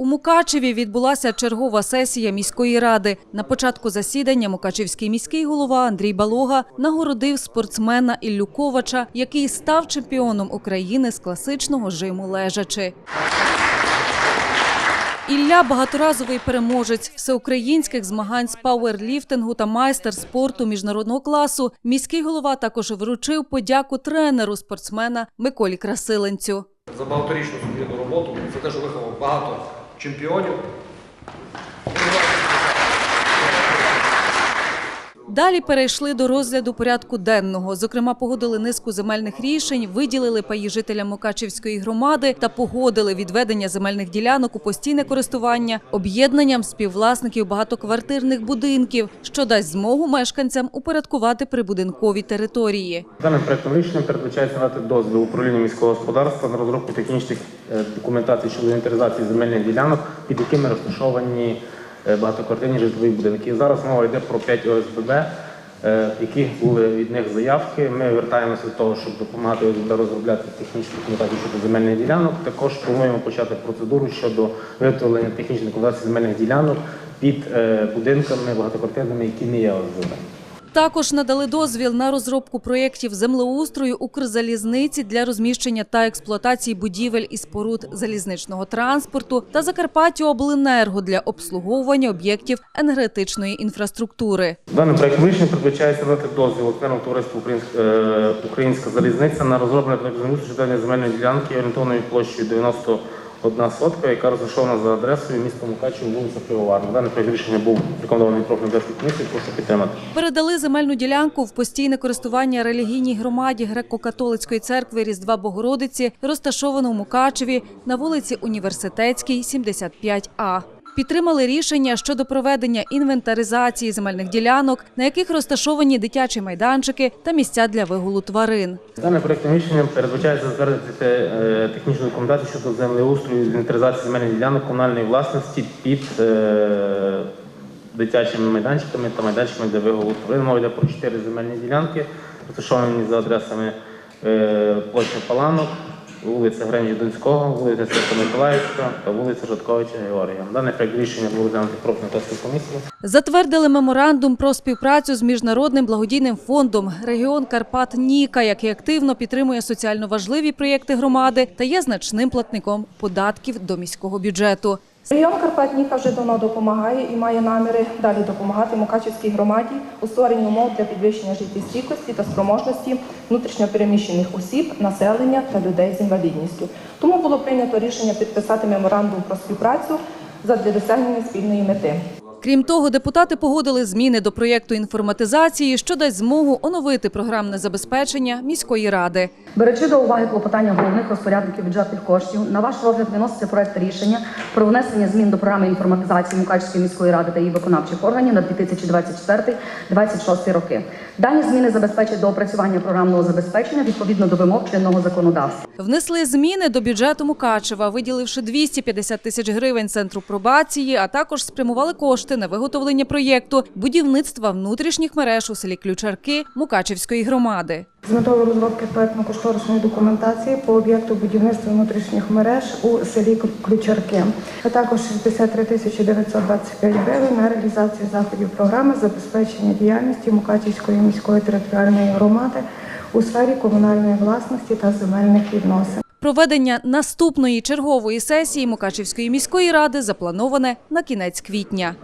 У Мукачеві відбулася чергова сесія міської ради. На початку засідання Мукачевський міський голова Андрій Балога нагородив спортсмена Іллю Ковача, який став чемпіоном України з класичного жиму лежачи. Ілля багаторазовий переможець всеукраїнських змагань з пауерліфтингу та майстер спорту міжнародного класу. Міський голова також вручив подяку тренеру спортсмена Миколі Красиленцю. за багаторічну сумлінну роботу, за те, що виховав багато чемпіонів. Далі перейшли до розгляду порядку денного. Зокрема, погодили низку земельних рішень, виділили паї жителям Мукачівської громади та погодили відведення земельних ділянок у постійне користування об'єднанням співвласників багатоквартирних будинків, що дасть змогу мешканцям упорядкувати прибудинкові території. Даним проектом рішення передбачається надати дозвіл управлінню міського господарства на розробку технічних е, документацій щодо інвентаризації земельних ділянок, під якими розташовані багатоквартирні житлові будинки. Зараз мова йде про 5 ОСББ, е, які були від них заявки. Ми вертаємося до того, щоб допомагати ОСББ розробляти технічну документацію щодо земельних ділянок. Також плануємо почати процедуру щодо виготовлення технічної документації земельних ділянок під е, будинками багатоквартирними, які не є ОСББ. Також надали дозвіл на розробку проєктів землеустрою Укрзалізниці для розміщення та експлуатації будівель і споруд залізничного транспорту та Закарпаттяобленерго для обслуговування об'єктів енергетичної інфраструктури. Даним проектом рішення передбачається дати дозвіл окремому товариству «Українська, е, залізниця на розроблення проекту землі щодо земельної ділянки орієнтовною площею 91 сотка, яка розташована за адресою міста Мукачево, вулиця Пивоварна. Даний проєкт рішення був рекомендований профільною Бескої комісії, прошу підтримати. Передали земельну ділянку в постійне користування релігійній громаді греко-католицької церкви Різдва Богородиці, розташовану в Мукачеві на вулиці Університетській, 75А. Підтримали рішення щодо проведення інвентаризації земельних ділянок, на яких розташовані дитячі майданчики та місця для вигулу тварин. Даним проектом рішення передбачається затвердити е, технічну документацію щодо землеустрою інвентаризації земельних ділянок комунальної власності під е, дитячими майданчиками та майданчиками для вигулу тварин. Мова йде про чотири земельні ділянки, розташовані за адресами е, площа Паланок, вулиця Гренжі Донського, вулиця Свято Миколаївська та вулиця Житковича Георгія. Даний проект рішення був розглянутий профільною тестовою. Затвердили меморандум про співпрацю з міжнародним благодійним фондом регіон Карпат Ніка, який активно підтримує соціально важливі проєкти громади та є значним платником податків до міського бюджету. Регіон Карпатніка вже давно допомагає і має наміри далі допомагати Мукачівській громаді у створенні умов для підвищення життєстійкості та спроможності внутрішньопереміщених осіб, населення та людей з інвалідністю. Тому було прийнято рішення підписати меморандум про співпрацю задля досягнення спільної мети. Крім того, депутати погодили зміни до проєкту інформатизації, що дасть змогу оновити програмне забезпечення міської ради. Беручи до уваги клопотання головних розпорядників бюджетних коштів, на ваш розгляд виноситься проект рішення про внесення змін до програми інформатизації Мукачівської міської ради та її виконавчих органів на 2024-2026 роки. Дані зміни забезпечать доопрацювання програмного забезпечення відповідно до вимог чинного законодавства. Внесли зміни до бюджету Мукачева, виділивши 250 тисяч гривень центру пробації, а також спрямували кошти на виготовлення проєкту будівництва внутрішніх мереж у селі Ключарки Мукачевської громади. з метою розробки проектно-кошторисної документації по об'єкту будівництва внутрішніх мереж у селі Ключарки, а також 63 тисячі 925 гривень на реалізацію заходів програми забезпечення діяльності Мукачівської міської територіальної громади у сфері комунальної власності та земельних відносин. Проведення наступної чергової сесії Мукачевської міської ради заплановане на кінець квітня.